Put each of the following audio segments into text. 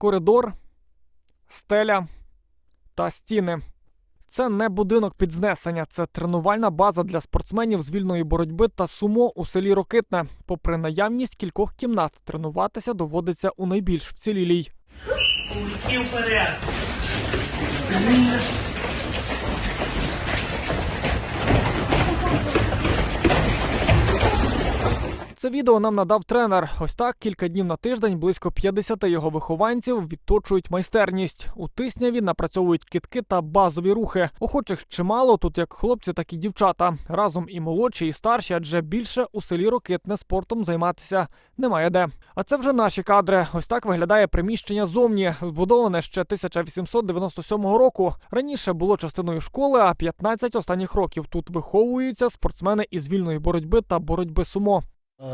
коридор, стеля та стіни. Це не будинок під знесення, це тренувальна база для спортсменів з вільної боротьби та сумо у селі Рокитне. Попри наявність кількох кімнат, тренуватися доводиться у найбільш вцілілій. І вперед. Це відео нам надав тренер. Ось так кілька днів на тиждень близько 50 його вихованців відточують майстерність. У тисняві напрацьовують китки та базові рухи. Охочих чимало тут як хлопці, так і дівчата. Разом і молодші, і старші, адже більше у селі Рокитне спортом займатися немає де. А це вже наші кадри. Ось так виглядає приміщення зовні, збудоване ще 1897 року. Раніше було частиною школи, а 15 останніх років тут виховуються спортсмени із вільної боротьби та боротьби сумо.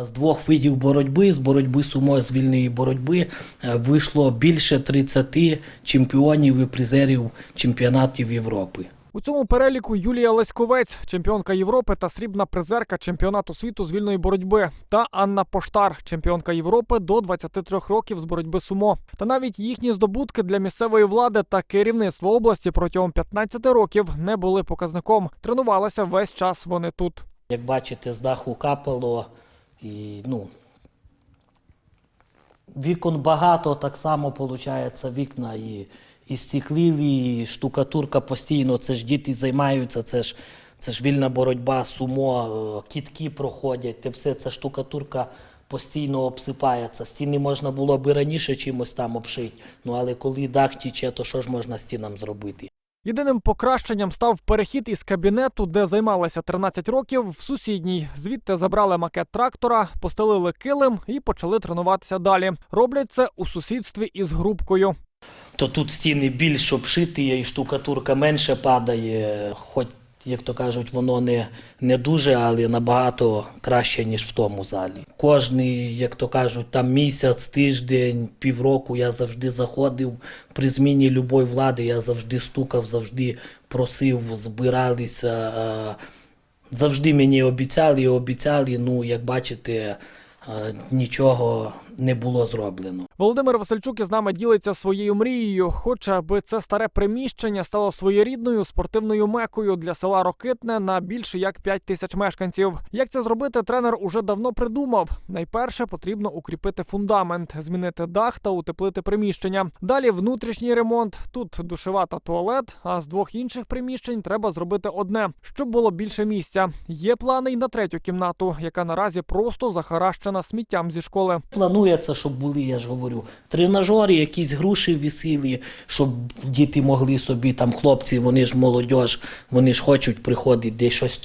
З двох видів боротьби, з боротьби сумо, з вільної боротьби, е, вийшло більше 30 чемпіонів і призерів чемпіонатів Європи. У цьому переліку Юлія Леськовець, чемпіонка Європи та срібна призерка чемпіонату світу з вільної боротьби, та Анна Поштар, чемпіонка Європи до 23 років з боротьби сумо. Та навіть їхні здобутки для місцевої влади та керівництва області протягом 15 років не були показником. Тренувалися весь час вони тут. Як бачите, з даху капало і ну. Вікон багато, так само виходить, вікна і, і стеклілі, і штукатурка постійно. Це ж діти займаються, це ж, це ж вільна боротьба, сумо, е, кітки проходять, те все ця штукатурка постійно обсипається. Стіни можна було би раніше чимось там обшити. Ну але коли дах тіче, то що ж можна стінам зробити? Єдиним покращенням став перехід із кабінету, де займалася 13 років, в сусідній. Звідти забрали макет трактора, постелили килим і почали тренуватися далі. Роблять це у сусідстві із грубкою. то тут стіни більш обшиті, і штукатурка менше падає, хоч, як то кажуть, воно не, не дуже, але набагато краще, ніж в тому залі. Кожний, як то кажуть, там місяць, тиждень, півроку я завжди заходив при зміні любої влади, я завжди стукав, завжди просив, збиралися. е, Завжди мені обіцяли і обіцяли, ну, як бачите, нічого не було зроблено. Володимир Васильчук із нами ділиться своєю мрією. Хоче, аби це старе приміщення стало своєрідною спортивною мекою для села Рокитне на більше як 5 тисяч мешканців. Як це зробити, тренер уже давно придумав. Найперше потрібно укріпити фундамент, змінити дах та утеплити приміщення. Далі внутрішній ремонт. Тут душева та туалет. А з двох інших приміщень треба зробити одне, щоб було більше місця. Є плани й на третю кімнату, яка наразі просто захаращена сміттям зі школи. Планується, щоб були, я ж говорю, тренажери, якісь груші висіли, щоб діти могли собі, там хлопці, вони ж молодь, вони ж хочуть приходити десь щось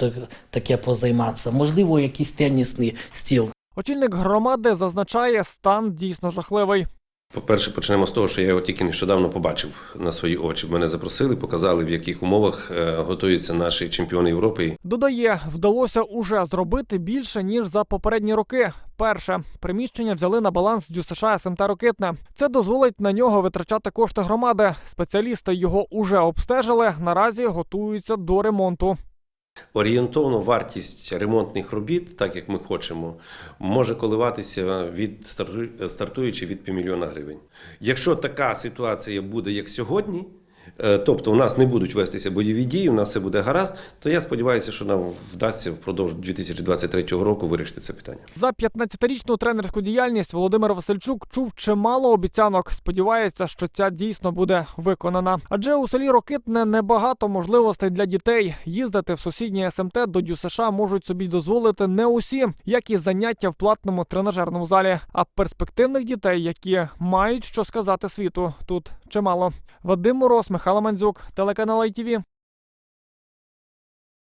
таке позайматися. Можливо, якийсь тенісний стіл. Очільник громади зазначає, стан дійсно жахливий. По-перше, почнемо з того, що я його тільки нещодавно побачив на свої очі. Мене запросили, показали, в яких умовах е, готуються наші чемпіони Європи. Додає, вдалося уже зробити більше ніж за попередні роки. Перше приміщення взяли на баланс ДЮСШ СМТ Рокитне. Це дозволить на нього витрачати кошти громади. Спеціалісти його уже обстежили. Наразі готуються до ремонту. Орієнтовно вартість ремонтних робіт, так як ми хочемо, може коливатися від стартуючи від півмільйона гривень. Якщо така ситуація буде, як сьогодні. Е, Тобто у нас не будуть вестися бойові дії, у нас все буде гаразд, то я сподіваюся, що нам вдасться впродовж 2023 року вирішити це питання. За 15-річну тренерську діяльність Володимир Васильчук чув чимало обіцянок. Сподівається, що ця дійсно буде виконана. Адже у селі Рокитне небагато можливостей для дітей. Їздити в сусіднє СМТ до ДЮСШ можуть собі дозволити не усі, як і заняття в платному тренажерному залі. А перспективних дітей, які мають що сказати світу, тут чимало. Вадим Мороз, Михайло Мандзюк, телеканал ITV.